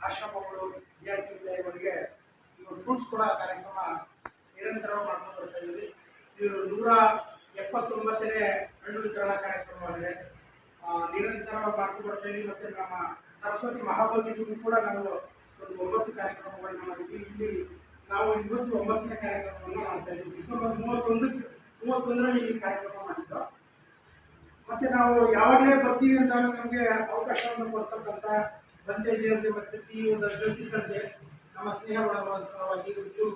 ಆಶ್ರಮಗಳು ವಿದ್ಯಾರ್ಥಿ ವಿದ್ಯಾರ್ಥಿಗಳಿಗೆ ಇವರು ಕೊಡೋ ಕಾರ್ಯಕ್ರಮ ನಿರಂತರವಾಗಿ ಮಾಡ್ಕೊಂಡು ನೂರ ಎಪ್ಪತ್ತೊಂಬತ್ತನೇ ಹಣ್ಣು ವಿತರಣಾ ಕಾರ್ಯಕ್ರಮವಾಗಿದೆ. ಆ, ನಿರಂತರವಾಗಿ ಮಾಡ್ಕೊಂಡು ನಮ್ಮ ಸರಸ್ವತಿ ಮಹಾಭೋಗಿಗೂ ಕೂಡ ನಾವು ಒಂದು ಒಂಬತ್ತು ಕಾರ್ಯಕ್ರಮಗಳನ್ನ ಮಾಡಿದ್ವಿ ಇಲ್ಲಿ ನಾವು ಇವತ್ತು ಒಂಬತ್ತನೇ ಕಾರ್ಯಕ್ರಮವನ್ನು ಮೂವತ್ತೊಂದರಲ್ಲಿ ಈ ಕಾರ್ಯಕ್ರಮ ಮಾಡಿದ್ದು. ಮತ್ತೆ ನಾವು ಯಾವಾಗಲೇ ಬರ್ತೀವಿ ಅಂತ ನಮಗೆ ಅವಕಾಶವನ್ನು ಕೊಡ್ತಕ್ಕಂಥ ಬಂದೇಜಿಯವರಿಗೆ ಮತ್ತೆ ಸಿ ಇ ಜ್ಯೋತಿ ಸರ್ಗೆ ನಮ್ಮ ಸ್ನೇಹ ಪರವಾಗಿ ಉದ್ಯೋಗ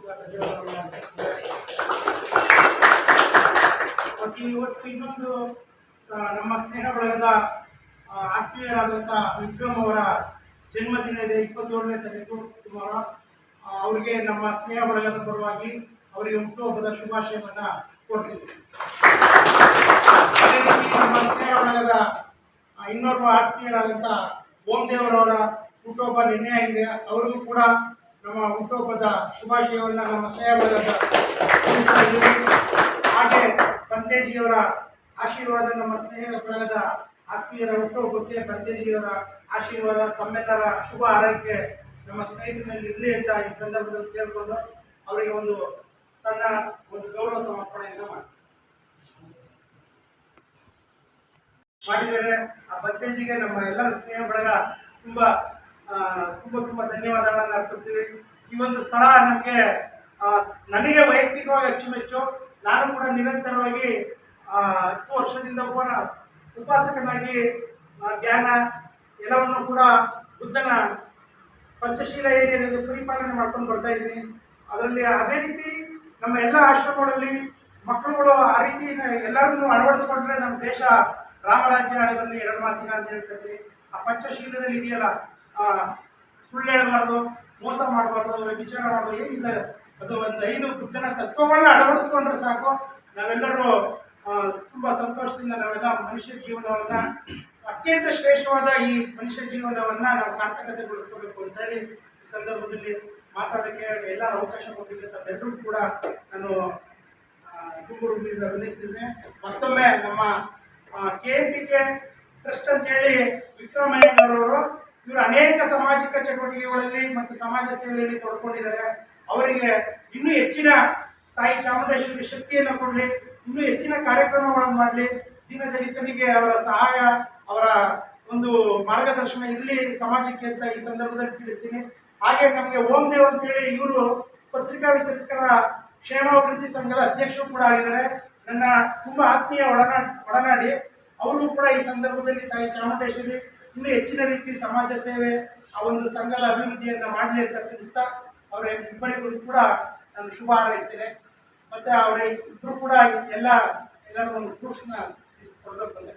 ಮತ್ತು ಇವತ್ತು ಇನ್ನೊಂದು ನಮ್ಮ ಸ್ನೇಹ ಬಳಗದ ಆತ್ಮೀಯರಾದಂಥ ವಿಕ್ರಮ್ ಅವರ ಜನ್ಮದಿನ ಇದೆ, ಇಪ್ಪತ್ತೇಳನೇ ತಾರೀಕು ಸುಮಾರು ಅವರಿಗೆ ನಮ್ಮ ಸ್ನೇಹ ಬಳಗದ ಪರವಾಗಿ ಅವರಿಗೆ ಹುಟ್ಟುಹಬ್ಬದ ಶುಭಾಶಯವನ್ನು ಕೊಡ್ತೀವಿ ಇನ್ನೋರ್ವ ಆತ್ಮೀಯರಾದಂಥ ಓಂದೇವರವರ ಹುಟ್ಟುಹಬ್ಬ ನಿನ್ನೆ ಆಗಿದೆ ಅವರಿಗೂ ಕೂಡ ನಮ್ಮ ಹುಟ್ಟುಹಬ್ಬದ ಶುಭಾಶಯವನ್ನು ನಮ್ಮ ಸ್ನೇಹ ಬಳಗದ ತಿಳಿಸ್ತಾ ಇದ್ದೀವಿ. ಹಾಗೆ ಬಂತೇಜಿಯವರ ಆಶೀರ್ವಾದ, ನಮ್ಮ ಸ್ನೇಹ ಬಳಗದ ಆತ್ಮೀಯರ ಹುಟ್ಟುಹಬ್ಬಕ್ಕೆ ಬಂತೇಜಿಯವರ ಆಶೀರ್ವಾದ, ತಮ್ಮೆಲ್ಲರ ಶುಭ ಆರೈಕೆ ನಮ್ಮ ಸ್ನೇಹಿತರಲ್ಲಿ ಇರಲಿ ಅಂತ ಈ ಸಂದರ್ಭದಲ್ಲಿ ಕೇಳಿಕೊಂಡು ಅವರಿಗೆ ಒಂದು ಸಣ್ಣ ಆ ಬತ್ತೇಜಿಗೆ ನಮ್ಮ ಎಲ್ಲರ ಸ್ನೇಹ ಬಳಗ ತುಂಬ ತುಂಬ ತುಂಬ ಧನ್ಯವಾದಗಳನ್ನು ಅರ್ಪಿಸ್ತೀವಿ. ಈ ಒಂದು ಸ್ಥಳ ನಮಗೆ ನನಗೆ ವೈಯಕ್ತಿಕವಾಗಿ ಅಚ್ಚುಮೆಚ್ಚು ನಾನು ಕೂಡ ನಿರಂತರವಾಗಿ ಹತ್ತು ವರ್ಷದಿಂದ ಕೂಡ ಉಪಾಸಕನಾಗಿ ಜ್ಞಾನ ಎಲ್ಲವನ್ನು ಕೂಡ ಬುದ್ಧನ ಪಂಚಶೀಲ ಏನಿದೆ ಪರಿಪಾಲನೆ ಮಾಡ್ಕೊಂಡು ಬರ್ತಾ ಇದ್ದೀನಿ. ಅದರಲ್ಲಿ ಅದೇ ರೀತಿ ನಮ್ಮ ಎಲ್ಲ ಆಶ್ರಮಗಳಲ್ಲಿ ಮಕ್ಕಳುಗಳು ಆ ರೀತಿ ಎಲ್ಲರನ್ನು ಅಳವಡಿಸ್ಕೊಂಡ್ರೆ ನಮ್ಮ ದೇಶ ರಾಮರಾಜ್ಯ ಆಳದಲ್ಲಿ ಎರಡು ಮಾತಿನ ಅಂತ ಹೇಳ್ತಿದ್ವಿ ಆ ಪಂಚಶೀಲದಲ್ಲಿ ಇದೆಯಲ್ಲ ಸುಳ್ಳು ಹೇಳಬಾರ್ದು, ಮೋಸ ಮಾಡಬಾರ್ದು ವಿಚಾರ ಮಾಡೋದು ಏನಿಲ್ಲ ಅದು. ಒಂದು ಐದು ಬುದ್ಧನ ತತ್ವಗಳನ್ನ ಅಳವಡಿಸ್ಕೊಂಡ್ರೆ ಸಾಕು. ನಾವೆಲ್ಲರೂ ತುಂಬ ಸಂತೋಷದಿಂದ ನಾವೆಲ್ಲ ಮನುಷ್ಯ ಜೀವನವನ್ನ ಅತ್ಯಂತ ಶ್ರೇಷ್ಠವಾದ ಈ ಮನುಷ್ಯ ಜೀವನವನ್ನ ನಾವು ಸಾರ್ಥಕತೆಗೊಳಿಸ್ಕೋಬೇಕು ಅಂತ ಹೇಳಿ ಈ ಸಂದರ್ಭದಲ್ಲಿ ಮಾತಾಡೋಕ್ಕೆ ಎಲ್ಲ ಅವಕಾಶ ಕೊಟ್ಟಿದ್ದೆ ತಮ್ಮೆಲ್ಲರೂ ಕೂಡ ನಾನು ತುಂಬ ಅಭಿನಯಿಸ್ತಿದ್ದೆ ಮತ್ತೊಮ್ಮೆ ನಮ್ಮ K M P K trust ಅಂತೇಳಿ ವಿಕ್ರಮಯ್ಯನವರವರು ಇವರು ಅನೇಕ ಸಾಮಾಜಿಕ ಚಟುವಟಿಕೆಗಳಲ್ಲಿ ಮತ್ತು ಸಮಾಜ ಸೇವೆಯಲ್ಲಿ ತೊಡ್ಕೊಂಡಿದ್ದಾರೆ. ಅವರಿಗೆ ಇನ್ನೂ ಹೆಚ್ಚಿನ ತಾಯಿ ಚಾಮುಂಡೇಶ್ವರಿ ಶಕ್ತಿಯನ್ನು ಕೊಡಲಿ, ಇನ್ನೂ ಹೆಚ್ಚಿನ ಕಾರ್ಯಕ್ರಮಗಳನ್ನು ಮಾಡಲಿ. ದೀನದಲಿತರಿಗೆ ಅವರ ಸಹಾಯ, ಅವರ ಒಂದು ಮಾರ್ಗದರ್ಶನ ಇರಲಿ ಸಮಾಜಕ್ಕೆ ಅಂತ ಈ ಸಂದರ್ಭದಲ್ಲಿ ತಿಳಿಸ್ತೀನಿ. ಹಾಗೆ ನಮಗೆ ಓಂ ದೇವ್ ಅಂತೇಳಿ ಇವರು ಪತ್ರಿಕಾ ವಿತರಕರ ಕ್ಷೇಮಾಭಿವೃದ್ಧಿ ಸಂಘದ ಅಧ್ಯಕ್ಷರು ಕೂಡ ಆಗಿದ್ದಾರೆ. ನನ್ನ ತುಂಬ ಆತ್ಮೀಯ ಒಡನಾ, ಒಡನಾಡಿ. ಅವರು ಕೂಡ ಈ ಸಂದರ್ಭದಲ್ಲಿ ತಾಯಿ ಚಾಮುಂಡೇಶ್ವರಿ ಇನ್ನೂ ಹೆಚ್ಚಿನ ರೀತಿ ಸಮಾಜ ಸೇವೆ, ಆ ಒಂದು ಸಂಘದ ಅಭಿವೃದ್ಧಿಯನ್ನು ಮಾಡಲಿ ಅಂತ ತಿಳಿಸ್ತಾ ಅವರ ಇಬ್ಬರಿಗೂ ಕೂಡ ನಾನು ಶುಭ ಹಾರೈಸ್ತೇನೆ. ಮತ್ತು ಅವರ ಇಬ್ಬರು ಕೂಡ ಎಲ್ಲ ಎಲ್ಲರೂ ಒಂದು ಫ್ರೂಟ್ಸ್ನ ಕೊಡಬೇಕು ಅಂತ